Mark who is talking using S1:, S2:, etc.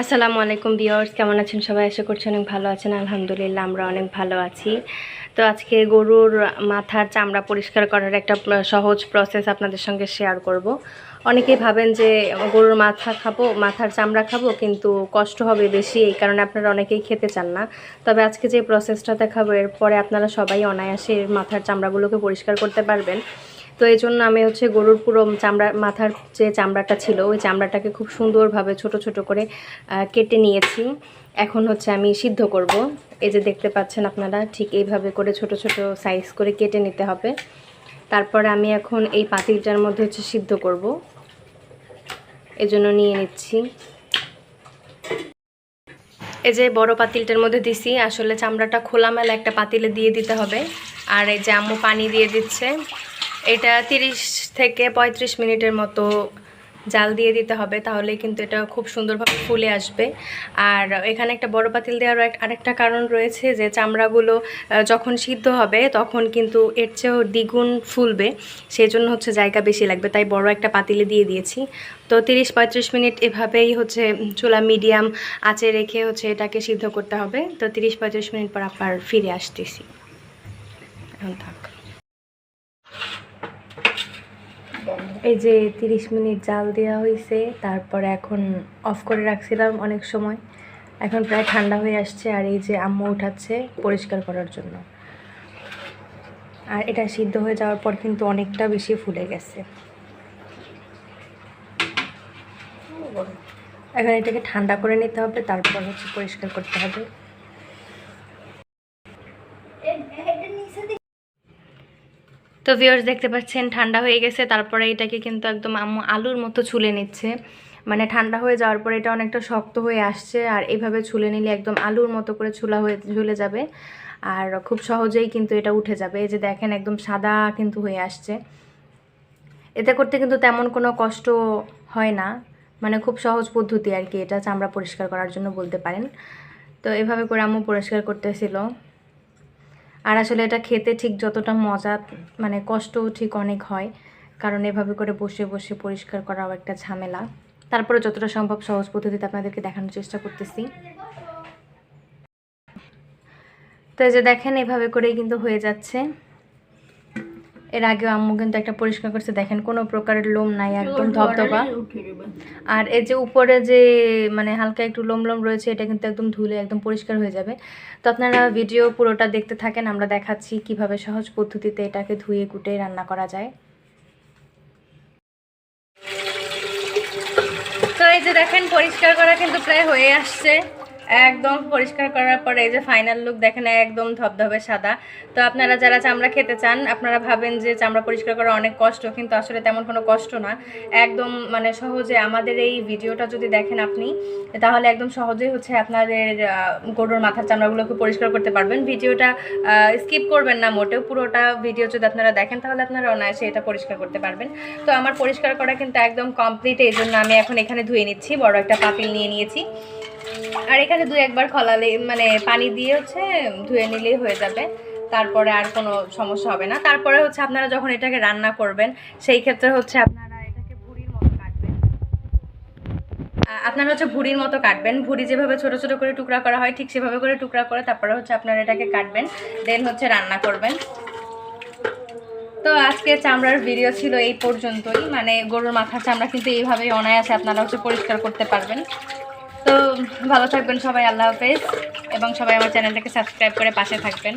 S1: আসসালামু আলাইকুম বিয়ার্স কেমন আছেন সবাই? আশা করছি অনেক ভালো আছেন। আলহামদুলিল্লাহ, আমরা অনেক ভালো আছি। তো আজকে গরুর মাথার চামড়া পরিষ্কার করার একটা সহজ প্রসেস আপনাদের সঙ্গে শেয়ার করব। অনেকেই ভাবেন যে, গরুর মাথা খাব, মাথার চামড়া খাব, কিন্তু কষ্ট হবে বেশি, এই কারণে আপনারা অনেকেই খেতে চান না। তবে আজকে যে প্রসেসটা দেখাবো, এরপরে আপনারা সবাই অনায়াসে মাথার চামড়াগুলোকে পরিষ্কার করতে পারবেন। তো এই জন্য আমি হচ্ছে গরুর পুরো চামড়া, মাথার যে চামড়াটা ছিল, ওই চামড়াটাকে খুব সুন্দরভাবে ছোট ছোট করে কেটে নিয়েছি। এখন হচ্ছে আমি সিদ্ধ করব। এই যে দেখতে পাচ্ছেন আপনারা, ঠিক এইভাবে করে ছোট ছোট সাইজ করে কেটে নিতে হবে। তারপরে আমি এখন এই পাতিলটার মধ্যে হচ্ছে সিদ্ধ করব। এজন্য নিয়ে নিচ্ছি। এই যে বড় পাতিলটার মধ্যে দিছি, আসলে চামড়াটা খোলামেলা একটা পাতিলে দিয়ে দিতে হবে। আর এই যে আম্মু পানি দিয়ে দিচ্ছে। এটা তিরিশ থেকে পঁয়ত্রিশ মিনিটের মতো জাল দিয়ে দিতে হবে তাহলে কিন্তু এটা খুব সুন্দরভাবে ফুলে আসবে। আর এখানে একটা বড় পাতিল দেওয়ার আরেকটা কারণ রয়েছে যে চামড়াগুলো যখন সিদ্ধ হবে তখন কিন্তু এর চেয়েও দ্বিগুণ ফুলবে সেই জন্য হচ্ছে জায়গা বেশি লাগবে, তাই বড় একটা পাতিলে দিয়ে দিয়েছি। তো তিরিশ পঁয়ত্রিশ মিনিট এভাবেই হচ্ছে চুলা মিডিয়াম আঁচে রেখে হচ্ছে এটাকে সিদ্ধ করতে হবে। তো তিরিশ পঁয়ত্রিশ মিনিট পর আবার ফিরে আসতেছি। এখন থাক। এই যে তিরিশ মিনিট জাল দেওয়া হয়েছে তারপরে এখন অফ করে রাখছিলাম অনেক সময়। এখন প্রায় ঠান্ডা হয়ে আসছে আর এই যে আম্মু উঠাচ্ছে পরিষ্কার করার জন্য। আর এটা সিদ্ধ হয়ে যাওয়ার পর কিন্তু অনেকটা বেশি ফুলে গেছে। এখন এটাকে ঠান্ডা করে নিতে হবে, তারপর হচ্ছে পরিষ্কার করতে হবে। তো ভিউয়ার্স দেখতে পাচ্ছেন, ঠান্ডা হয়ে গেছে। তারপরে এটাকে কিন্তু একদম আম্মু আলুর মতো ছুলে নিচ্ছে। মানে ঠান্ডা হয়ে যাওয়ার পরে এটা অনেকটা শক্ত হয়ে আসছে আর এভাবে ছুলে নিলে একদম আলুর মতো করে ছুলা হয়ে ঝুলে যাবে। আর খুব সহজেই কিন্তু এটা উঠে যাবে। এই যে দেখেন একদম সাদা কিন্তু হয়ে আসছে। এতে করতে কিন্তু তেমন কোনো কষ্ট হয় না। মানে খুব সহজ পদ্ধতি আর কি এটা। চামড়া পরিষ্কার করার জন্য বলতে পারেন। তো এভাবে করে আম্মু পরিষ্কার করতেছিল। আর আসলে এটা খেতে ঠিক যতটা মজা মানে কষ্টও ঠিক অনেক হয়। কারণ এভাবে করে বসে বসে পরিষ্কার করাও একটা ঝামেলা। তারপরে যতটা সম্ভব সহজ পদ্ধতিতে আপনাদেরকে দেখানোর চেষ্টা করতেছি। তো এই যে দেখেন, এভাবে করেই কিন্তু হয়ে যাচ্ছে। এর আগেও আম্মু কিন্তু একটা পরিষ্কার করছে দেখেন কোনো প্রকারের লোম নাই একদম ধবধবা। আর এই যে উপরে যে মানে হালকা একটু লোম লোম রয়েছে এটা কিন্তু একদম ধুলে একদম পরিষ্কার হয়ে যাবে। তো আপনারা ভিডিও পুরোটা দেখতে থাকেন আমরা দেখাচ্ছি কীভাবে সহজ পদ্ধতিতে এটাকে ধুয়ে কুটে রান্না করা যায়। তো এই যে দেখেন পরিষ্কার করা কিন্তু প্রায় হয়ে আসছে। একদম পরিষ্কার করার পরে এই যে ফাইনাল লুক দেখেন একদম ধবধবে সাদা। তো আপনারা যারা চামড়া খেতে চান, আপনারা ভাবেন যে চামড়া পরিষ্কার করা অনেক কষ্ট, কিন্তু আসলে তেমন কোনো কষ্ট না। একদম মানে সহজে আমাদের এই ভিডিওটা যদি দেখেন আপনি, তাহলে একদম সহজেই হচ্ছে আপনাদের গরুর মাথার চামড়াগুলোকে পরিষ্কার করতে পারবেন। ভিডিওটা স্কিপ করবেন না মোটেও, পুরোটা ভিডিও যদি আপনারা দেখেন, তাহলে আপনারা অনায়াসে এটা পরিষ্কার করতে পারবেন। তো আমার পরিষ্কার করা কিন্তু একদম কমপ্লিট এই জন্য আমি এখন এখানে ধুয়ে নিচ্ছি, বড় একটা পাতিল নিয়ে নিয়েছি। আর এখানে দু একবার খলালে মানে পানি দিয়ে হচ্ছে ধুয়ে নিলেই হয়ে যাবে। তারপরে আর কোনো সমস্যা হবে না। তারপরে হচ্ছে আপনারা যখন এটাকে রান্না করবেন, সেই ক্ষেত্রে হচ্ছে আপনারা এটাকে ভুড়ির মতো কাটবেন। আপনারা হচ্ছে ভুড়ির মতো কাটবেন। ভুড়ি যেভাবে ছোট ছোট করে টুকরা করা হয়, ঠিক সেভাবে করে টুকরা করে তারপরে হচ্ছে আপনারা এটাকে কাটবেন। দেন হচ্ছে রান্না করবেন। তো আজকে চামড়ার ভিডিও ছিল এই পর্যন্তই। মানে গরুর মাথার চামড়া কিন্তু এইভাবেই অনায়াসে আপনারা হচ্ছে পরিষ্কার করতে পারবেন। তো ভালো থাকবেন সবাই আল্লাহ হাফেজ। এবং সবাই আমার চ্যানেলটাকে সাবস্ক্রাইব করে পাশে থাকবেন।